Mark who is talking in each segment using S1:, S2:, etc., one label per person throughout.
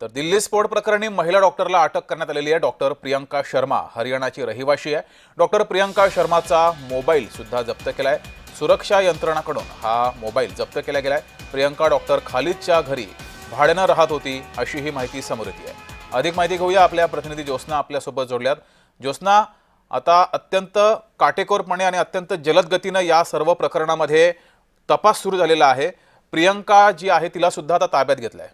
S1: तर दिल्ली स्फोट प्रकरणी महिला डॉक्टरला अटक करण्यात आलेली आहे. डॉक्टर प्रियंका शर्मा हरियाणाची रहिवाशी आहे. डॉक्टर प्रियंका शर्माचा मोबाईल सुद्धा जप्त केला आहे सुरक्षा यंत्रणाकडून हा मोबाईल जप्त केला गेलाय. प्रियंका डॉक्टर खालिदच्या घरी भाड्यानं राहत होती अशी ही माहिती समोर येते आहे. अधिक माहिती घेऊया आपल्या प्रतिनिधी ज्योत्ना आपल्यासोबत जोडल्यात. ज्योत्ना आता अत्यंत काटेकोरपणे आणि अत्यंत जलद गतीनं या सर्व प्रकरणामध्ये तपास सुरू झालेला आहे. प्रियंका जी आहे तिला सुद्धा आता ताब्यात घेतलंय.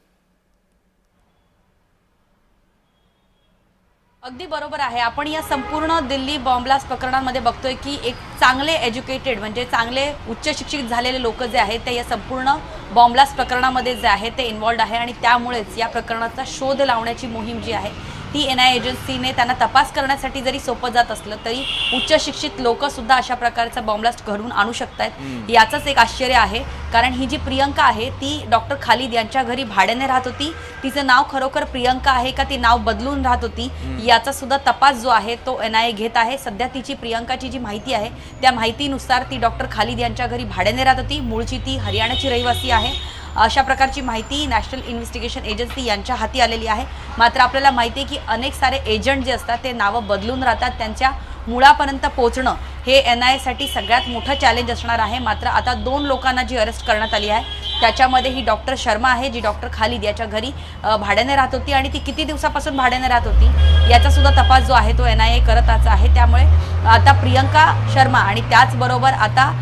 S2: अगदी बरोबर आहे. आपण या संपूर्ण दिल्ली बॉम्ब्लास्ट प्रकरणांमध्ये बघतोय की एक चांगले एज्युकेटेड म्हणजे चांगले उच्च शिक्षित झालेले लोक जे आहेत ते या संपूर्ण बॉम्ब्लास्ट प्रकरणामध्ये जे आहे ते इन्वॉल्ड आहे आणि त्यामुळेच या प्रकरणाचा शोध लावण्याची मोहीम जी आहे ती एन आय एजन्सीने त्यांना तपास करण्यासाठी जरी सोपं जात असलं तरी उच्च शिक्षित लोक सुद्धा अशा प्रकारचा बॉम्ब्लास्ट घडवून आणू शकतायत. याचंच एक आश्चर्य आहे. कारण ही जी प्रियंका आहे ती डॉक्टर खालिद यांच्या घरी भाड्याने राहत होती. तिचं नाव खरोखर प्रियंका आहे का ती नाव बदलून राहत होती याचा सुद्धा तपास जो आहे तो एन आय ए घेत आहे. सध्या तिची प्रियंकाची जी माहिती आहे त्या माहितीनुसार ती डॉक्टर खालिद यांच्या घरी भाड्याने राहत होती. मूळची ती हरियाणाची रहिवासी आहे. अशा प्रकारची माहिती नॅशनल इन्व्हेस्टिगेशन एजन्सी यांच्या हाती आलेली आहे. मात्र आपल्याला माहिती आहे की अनेक सारे एजंट जे असतात ते नावं बदलून राहतात. त्यांच्या मुळापर्यंत पोहोचणं हे एन आय एसाठी सगळ्यात मोठं चॅलेंज असणार आहे. मात्र आता दोन लोकांना जी अरेस्ट करण्यात आली आहे त्याच्यामध्ये ही डॉक्टर शर्मा आहे जी डॉक्टर खालिद याच्या घरी भाड्याने राहत होती आणि ती किती दिवसापासून भाड्याने राहत होती याचासुद्धा तपास जो आहे तो एन आय ए करतच आहे. त्यामुळे आता प्रियंका शर्मा आणि त्याचबरोबर आता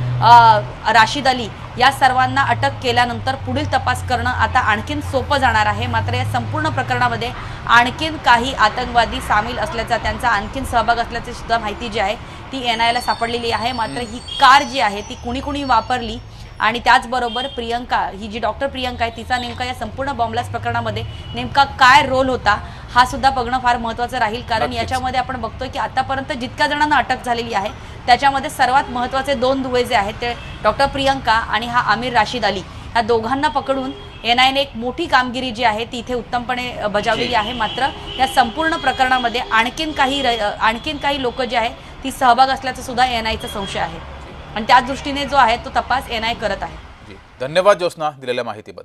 S2: राशिद अली या सर्वांना अटक केल्यानंतर पुढील तपास करणं आता आणखीन सोपं जाणार आहे. मात्र या संपूर्ण प्रकरणामध्ये आणखीन काही आतंकवादी सामील असल्याचा त्यांचा आणखीन सहभाग असल्याची सुद्धा माहिती जी आहे ती एन आयला सापडलेली आहे. मात्र ही कार जी आहे ती कुणी कुणी वापरली आणि त्याचबरोबर प्रियंका ही जी डॉक्टर प्रियंका आहे तिचा नेमका या संपूर्ण बॉम्बलास्ट प्रकरणामध्ये नेमका काय रोल होता हा सुद्धा बघणं फार महत्त्वाचं राहील. कारण. याच्यामध्ये आपण बघतोय की आतापर्यंत जितक्या जणांना अटक झालेली आहे त्याच्यामध्ये सर्वात महत्त्वाचे दोन दुवे जे आहेत ते डॉक्टर प्रियंका आणि हा आमिर राशीद अली. ह्या दोघांना पकडून एन आयने एक मोठी कामगिरी जी आहे ती इथे उत्तमपणे बजावलेली आहे. मात्र या संपूर्ण प्रकरणामध्ये आणखीन काही आणखीन काही लोक जे आहे ती सहभाग असल्याचा सुद्धा एन आयचा संशय आहे. आणि त्या दृष्टीने जो आहे तो तपास एन आय करत आहे.
S1: धन्यवाद ज्योत्स्ना दिलेल्या माहितीबद्दल.